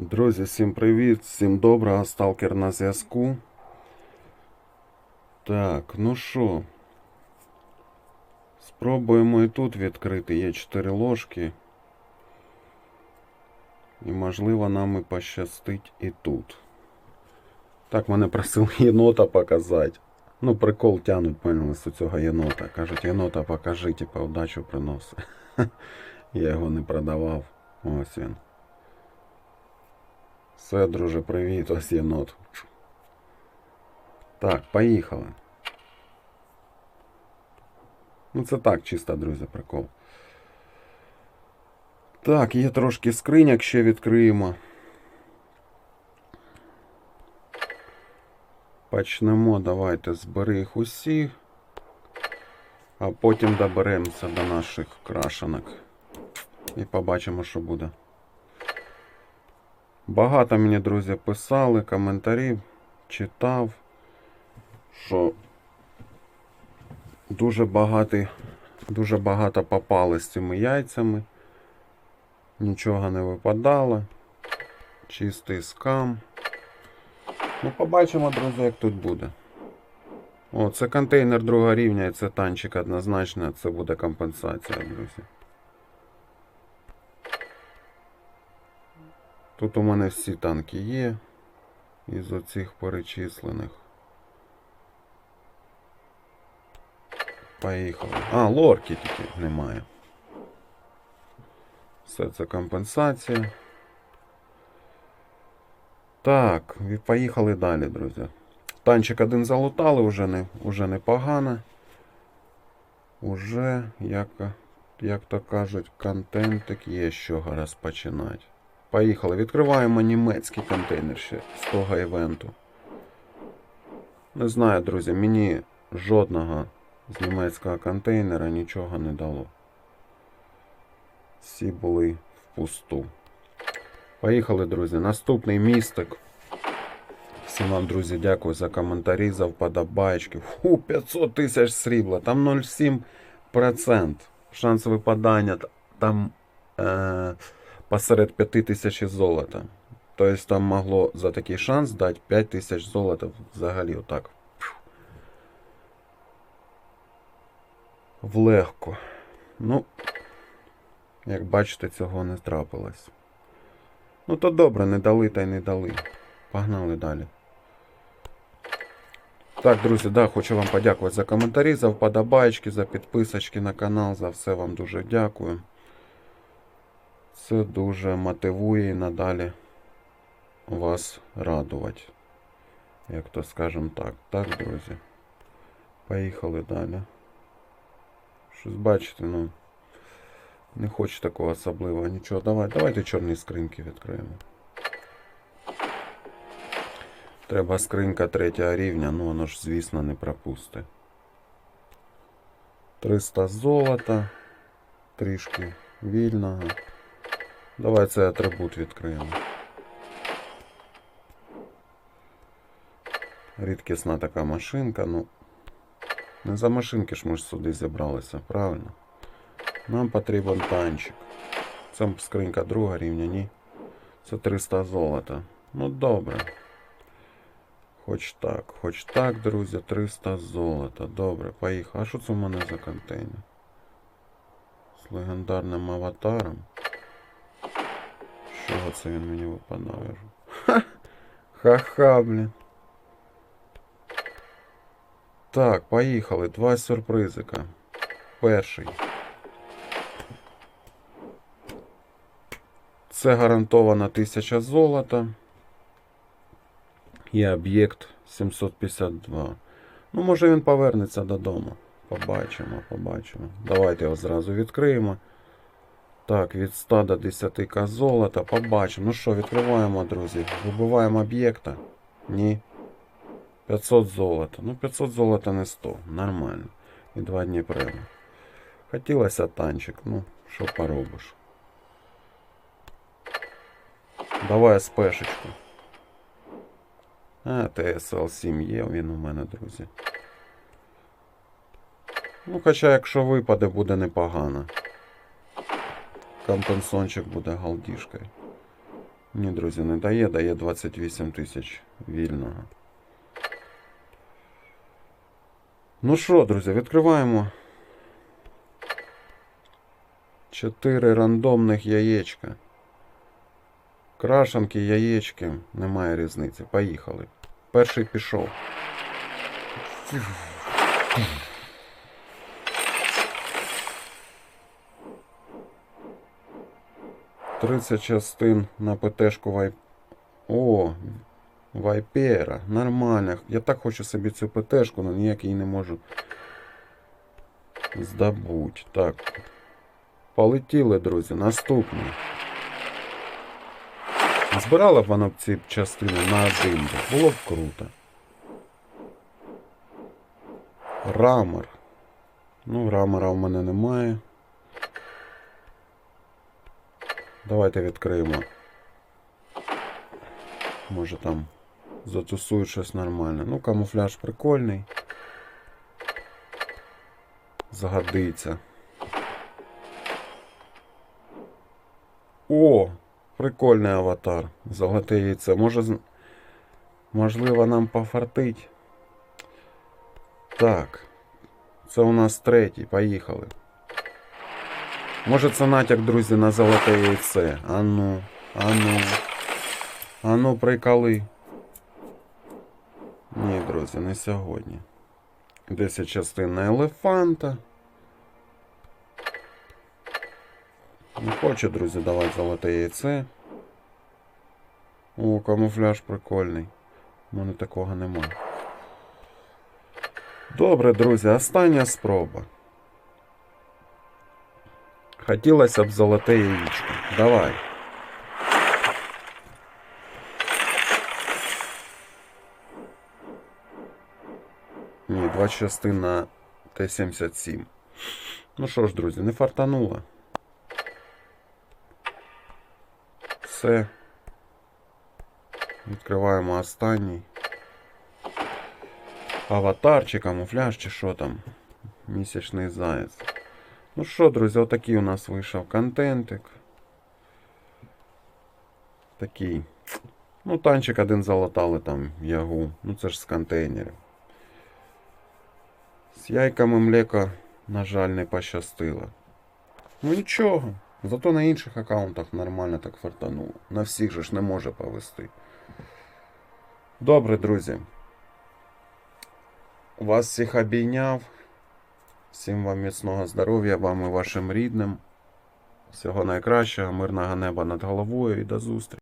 Друзі, всім привіт, всім доброго, сталкер на зв'язку. Так, ну що, спробуємо і тут відкрити. Є 4 ложки. І можливо нам і пощастить і тут. Так, мене просили єнота показати. Ну, прикол тянуть, поняли, з цього єнота. Кажуть, єнота покажи, типа удачу приносить. Я його не продавав. Ось він. Все, друже, привіт, ось єнот. Так, поїхали. Ну це так, чисто, друзі, прикол. Так, є трошки скриняк, ще відкриємо. Почнемо, давайте збери їх усі, а потім доберемося до наших крашенок. І побачимо, що буде. Багато мені, друзі, писали коментарі, читав, що дуже багато, дуже багато попали з цими яйцями. Нічого не випадало. Чистий скам. Ну, побачимо, друзі, як тут буде. О, це контейнер другого рівня і це танчик однозначно. Це буде компенсація, друзі. Тут у мене всі танки є. Із оцих перечислених. Поїхали. А, лорки тільки немає. Все це компенсація. Так, поїхали далі, друзі. Танчик один залутали, уже не, уже непогано. Уже, як, як то кажуть, контентик є чого розпочинати. Поїхали. Відкриваємо німецький контейнер ще з того івенту. Не знаю, друзі, мені жодного з німецького контейнера нічого не дало. Всі були впусту. Поїхали, друзі. Наступний містик. Всім вам, друзі, дякую за коментарі, за вподобайки. Фу, 500 тисяч срібла. Там 0,7%. Шанс випадання. Там. Е- посеред 5 тисяч золота. Тобто там могло за такий шанс дати 5 тисяч золота взагалі отак. Влегко. Ну, як бачите, цього не трапилось. Ну, то добре, не дали та й не дали. Погнали далі. Так, друзі, да, хочу вам подякувати за коментарі, за вподобайки, за підписочки на канал. За все вам дуже дякую. Це дуже мотивує і надалі вас радувати. Як то скажемо так. Так, друзі. Поїхали далі. Щось бачите, ну. Не хочу такого особливого нічого. Давай, давайте чорні скриньки відкриємо. Треба скринька третього рівня, ну воно ж, звісно, не пропусти. 300 золота. Трішки вільного. Давай цей атрибут відкриємо. Рідкісна така машинка, ну. Не за машинки ж ми ж сюди зібралися, правильно? Нам потрібен танчик. Це скринька друга рівня, ні. Це 300 золота. Ну добре. Хоч так, хоч так, друзі, 300 золота. Добре, поїхали. А що це в мене за контейнер? З легендарним аватаром. З це він мені я! Ха-ха, блін. Так, поїхали. Два сюрпризика. Перший. Це гарантована 1000 золота. І об'єкт 752. Ну, може він повернеться додому. Побачимо, побачимо. Давайте його зразу відкриємо. Так, від 100 до 10 к золота. Побачимо. Ну що, відкриваємо, друзі. Вибиваємо об'єкта. Ні. 500 золота. Ну, 500 золота не 100. Нормально. І два дні прямо. Хотілося танчик. Ну, що поробиш. Давай спешечку. А, ТСЛ 7 є, він у мене, друзі. Ну, хоча, якщо випаде, буде непогано. Компенсончик буде галдішкою. Ні, друзі, не дає, дає 28 тисяч вільного. Ну що, друзі, відкриваємо. Чотири рандомних яєчка. Крашанки, яєчки, немає різниці. Поїхали. Перший пішов. Тридцять частин на ПТшку вайп. О, вайпера. Нормально. Я так хочу собі цю ПТшку, але ніяк її не можу здобуть. Так. Полетіли, друзі. Наступний. Збирала б вона б ці частини на один. Було б круто. Рамор. Ну, рамора в мене немає. Давайте відкриємо. Може там затусують щось нормальне. Ну, камуфляж прикольний. Загодиться. О! Прикольний аватар. Золоте яйце. Може, можливо, нам пофартить. Так. Це у нас третій. Поїхали. Може це натяк, друзі, на золоте яйце. Ану, ану. Ану, приколи. Ні, друзі, не сьогодні. 10 частин елефанта. Не хочу, друзі, давати золоте яйце. О, камуфляж прикольний. У мене такого нема. Добре, друзі, остання спроба. Хотілося б золоте яєчко. Давай. Ні, два частин на Т-77. Ну що ж, друзі, не фартануло. Все. Відкриваємо останній. Аватар чи камуфляж, чи що там. Місячний заяць. Ну що, друзі, отакий у нас вийшов контентик. Такий. Ну, танчик один залатали там ягу. Ну це ж з контейнерів. З яйками млека, на жаль, не пощастило. Ну нічого. Зато на інших аккаунтах нормально так фартануло. На всіх же ж не може повести. Добре, друзі. Вас всіх обійняв. Всім вам міцного здоров'я, вам і вашим рідним. Всього найкращого, мирного неба над головою і до зустрічі.